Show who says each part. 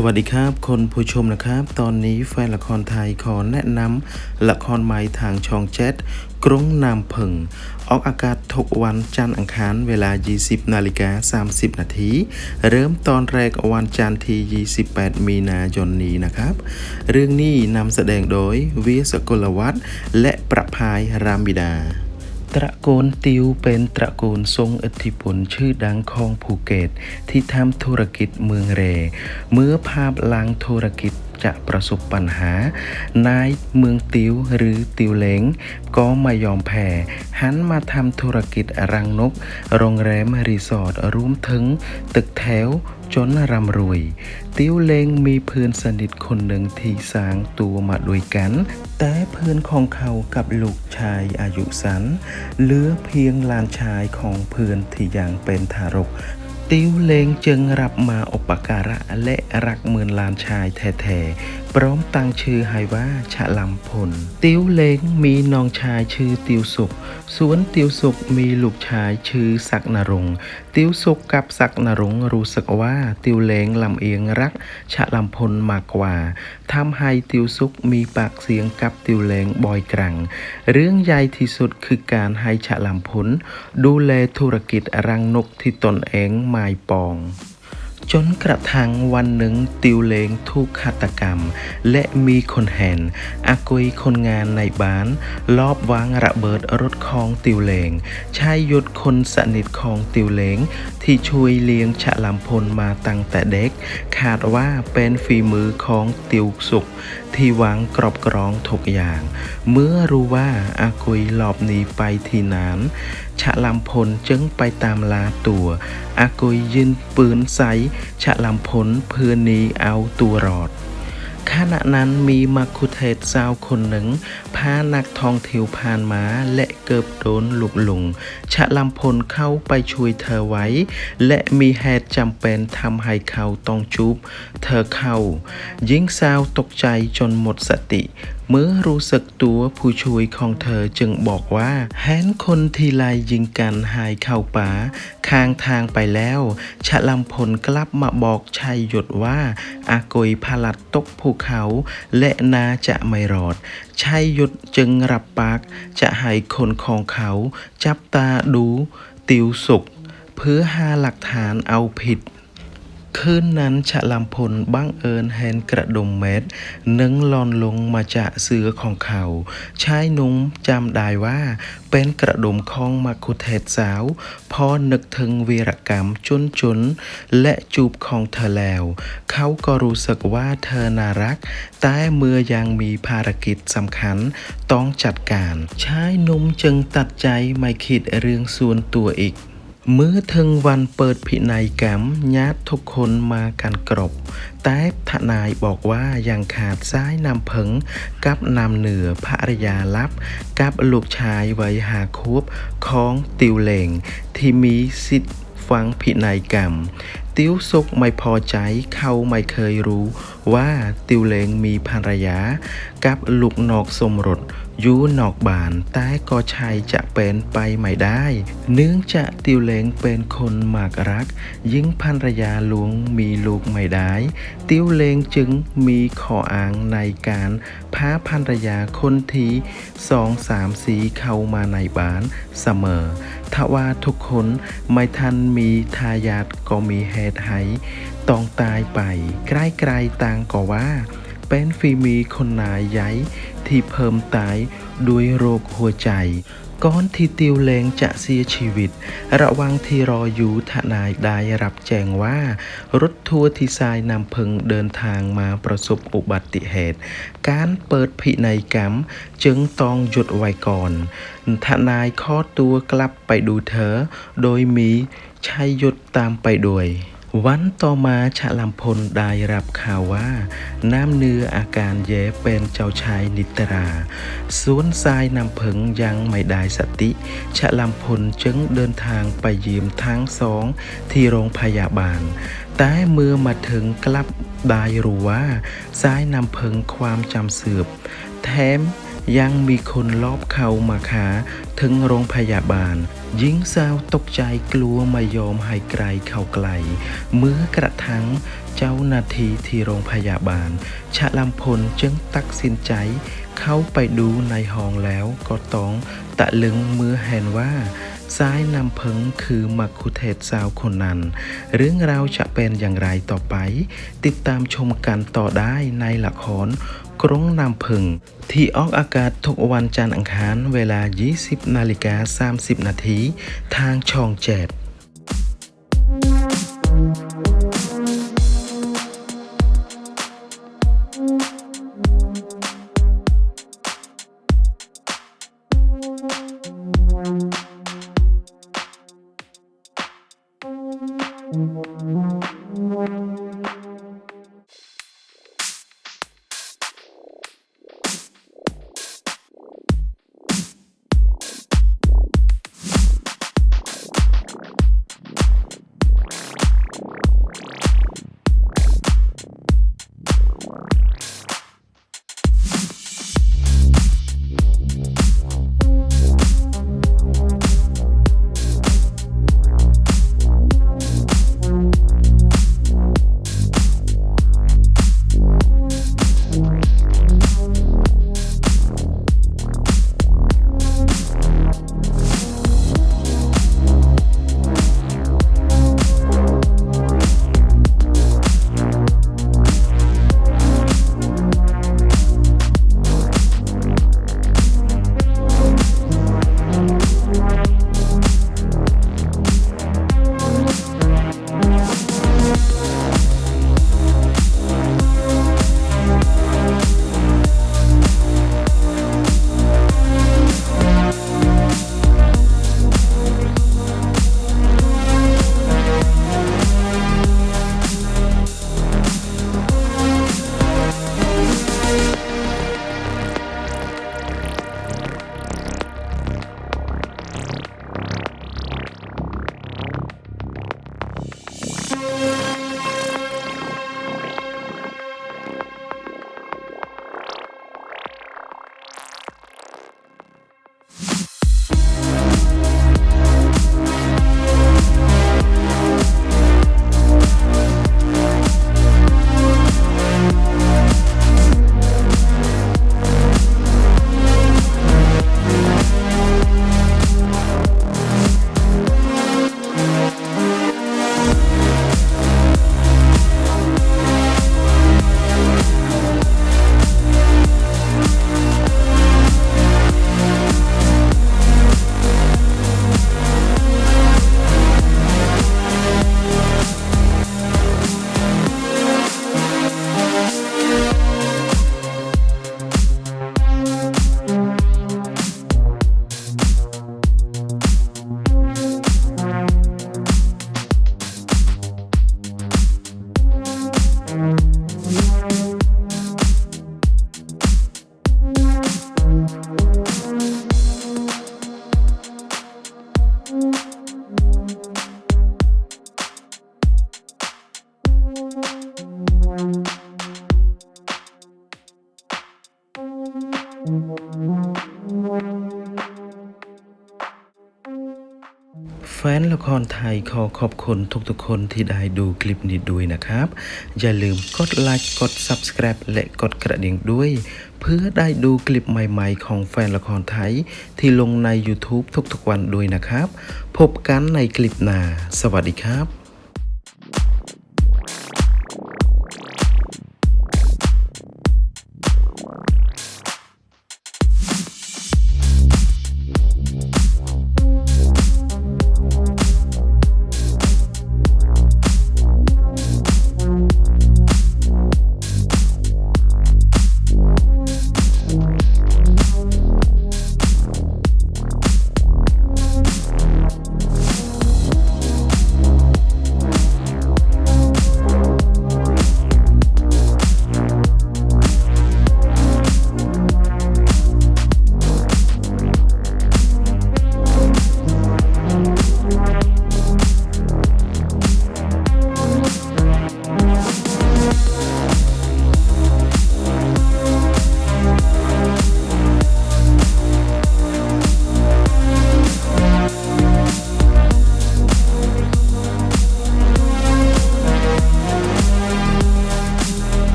Speaker 1: สวัสดีครับ คนผู้ชมนะครับ ตอนนี้แฟนละครไทยขอแนะนำละครใหม่ทางช่องเจ็ดกรงนามพึงออกอากาศทุกวันจันทร์อังคารเวลา 20 นาฬิกา 30 นาที เริ่มตอนแรกวันจันทร์ที่ 28 มีนายนนี้นะครับ เรื่องนี้นำแสดงโดยเวียสกลวัฒน์และประภายรามบิดา ตระกูลติวเป็นตระกูลทรงอิทธิพลชื่อดังของภูเก็ต ที่ทำธุรกิจเมืองเร เมื่อภาพลังธุรกิจ จะประสบปัญหานายเมืองติวหรือติวเหลง ก็ไม่ยอมแพ้หันมาทำธุรกิจรังนก โรงแรมรีสอร์ทรวมถึง ตึกแถวจนร่ำรวย ติวเลงมีเพื่อนสนิทคนหนึ่งที่สร้างตัวมาด้วยกัน แต่เพื่อนของเขากับลูกชายอายุสันเหลือเพียงหลานชายของเพื่อนที่ยังเป็นทารก ติ้วเลงจึงรับมาอุปการะและรักเหมือนลานชายแท้ๆ ร้อมตั้งชื่อให้ว่าฉลำพล ติวเล้งมีน้องชายชื่อติวสุขส่วนติวสุขมีลูกชายชื่อศักนรงติวสุขกับศักนรงรู้สึกว่าติวเล้งลำเอียงรักฉลำพลมากกว่าทำให้ติวสุขมีปากเสียงกับติวเล้งบ่อยครั้งเรื่องใหญ่ที่สุดคือการให้ฉลำพลดูแลธุรกิจรังนกที่ตนเองหมายปอง จนกระทั่งวันหนึ่งติวเลงถูกฆาตกรรม และมีคนเห็นอากุยคนงานในบ้าน ลอบวางระเบิดรถของติวเลงชายยุทธคนสนิทของติวเลงที่ช่วยเลี้ยงฉลามพลมาตั้งแต่เด็ก คาดว่าเป็นฝีมือของติวสุข ที่วางกรอบกรองทุกอย่าง เมื่อรู้ว่าอากุยหลบหนีไปที่นั้น ฉลามพลจึงไปตามลาตัวอากุยยืนปืนใสฉลามพลเพื่อนีเอาตัวรอดขณะนั้นมีมักคุเทศสาวคนหนึ่งพานักทองเที่ยวผ่านมาและเกิบโดนลุกหลงฉลามพลเข้าไปช่วยเธอไว้ และมีเหตุจำเป็นทำให้เขาต้องจูบเธอเข้าหญิงสาวตกใจจนหมดสติ เมื่อรู้สึกตัวผู้ช่วยของเธอจึงบอกว่าแหนคนทีไล่ยิงกันหายเข้าป่าข้างทางไปแล้วฉลามพลกลับมาบอกชัยหยดว่า อากยพลัดตกภูเขา และนาจะไม่รอดชัยหยดจึงรับปาก จะให้คนของเขา จับตาดู ติวสุกเพื่อหาหลักฐานเอาผิด คืนนั้นฉลามพลบังเอิญเห็นกระดุมเม็ดนึ่งลอนลงมาจากเสือของเขาชายหนุ่มจำได้ว่าเป็นกระดุมของมักคุเทศสาว พอนึกถึงวีรกรรมจุนจุนและจูบของเธอแล้ว เขาก็รู้สึกว่าเธอน่ารัก แต่เมื่อยังมีภารกิจสำคัญต้องจัดการ ชายหนุ่มจึงตัดใจไม่คิดเรื่องส่วนตัวอีก มื่อถึงวันเปิดพินัยกรรมญาติทุกคนมากันกรบ แต่ทนายบอกว่ายังขาดซ้ายนำผงกับนำเหนือภรรยาลับ กับลูกชายวัยหาคบของติวเหลงที่มีสิทธิ์ฟังพินัยกรรม ติวสุกไม่พอใจเขาไม่เคยรู้ ว่าติวเลงมีภรรยา กับลูกนอกสมรสอยู่นอกบ้านแต่ก็ชัยจะเป็นไปไม่ได้ เนื่องจากติวเลงเป็นคนมากรัก ยิ่งภรรยาหลวงมีลูกไม่ได้ ติวเลงจึงมีข้ออ้างในการพาภรรยาคนที่สองสามสีเข้ามาในบ้านเสมอทว่าทุกคนไม่ทันมีทายาทก็มีเหตุให้ต้องตายไปใกล้ๆต่างก็ว่า เป็นฝีมีคนนายใหญ่ที่เพิ่มตายด้วยโรคหัวใจก่อนที่ติวเลงจะเสียชีวิต ระว่างที่รออยู่ทนายได้รับแจ้งว่า รถทัวร์ที่ทรายนำพึงเดินทางมาประสบอุบัติเหตุ การเปิดพินัยกรรม จึงต้องหยุดไว้ก่อนทนายขอตัวกลับไปดูเธอ โดยมีชัยยุทธตามไปด้วย วันต่อมาฉลามพลได้รับข่าวว่า น้ำเนื้ออาการแย่เป็นเจ้าชายนิตราสวนทรายนำเพิงยังไม่ได้สติฉลามพลจึงเดินทางไปเยืมทั้งสองที่โรงพยาบาล แต่เมื่อมาถึงกลับได้รู้ว่าทรายนำเพิงความจำเสื่อมแถม ยังมีคนลอบเข้ามาขาถึงโรงพยาบาลหญิงสาวตกใจกลัวไม่ยอมให้ไกลเข้าไกล เมื่อกระทั่งเจ้าหน้าที่ที่โรงพยาบาล ชะลำพลจึงตัดสินใจ เข้าไปดูในห้องแล้วก็ต้องตะลึงเมื่อเห็นว่า ซ้ายนำเพิงคือมักคุเทศสาวคนนั้น เรื่องราวจะเป็นอย่างไรต่อไป ติดตามชมกันต่อได้ในละครกรงนำพึงที่ออกอากาศทุกวันจันทร์อังคารเวลา 20 นาฬิกา 30 นาทีทางช่องเจ็ด แฟนละครไทยขอขอบคุณทุกๆคนที่ได้ดูคลิปนี้ด้วยนะครับ อย่าลืมกดไลค์กด Subscribe และกดกระดิ่งด้วย เพื่อได้ดูคลิปใหม่ๆ ของแฟนละครไทย ที่ลงใน YouTube ทุกๆวันด้วยนะครับ พบกันในคลิปหน้า สวัสดีครับ